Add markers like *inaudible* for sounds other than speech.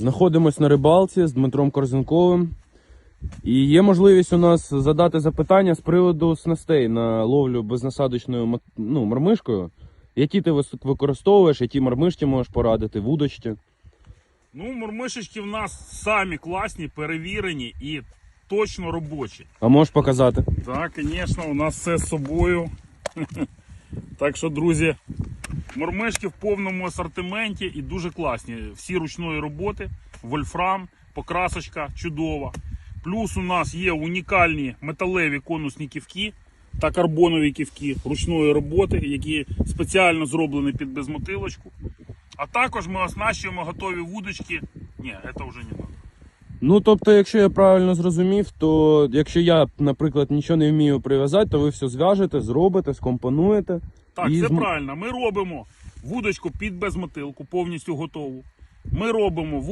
Знаходимось на рибалці з Дмитром Корзенковим. І є можливість у нас задати запитання з приводу снастей на ловлю безнасадочною ну, мармишкою. Які ти використовуєш, які мармишки можеш порадити, вудочки. Ну, мурмишечки в нас самі класні, перевірені і точно робочі. А можеш показати? Так, звісно, у нас все з собою. *laughs* Так що, друзі, мурмишки в повному асортименті і дуже класні. Всі ручної роботи, вольфрам, покрасочка чудова. Плюс у нас є унікальні металеві конусні ківки та карбонові ківки ручної роботи, які спеціально зроблені під безмотилочку. А також ми оснащуємо готові вудочки. Ні, це вже не треба. Ну, тобто, якщо я правильно зрозумів, то якщо я, наприклад, нічого не вмію прив'язати, то ви все зв'яжете, зробите, скомпонуєте. Так, І це правильно. Ми робимо вудочку під безмотилку, повністю готову. Ми робимо вудочку.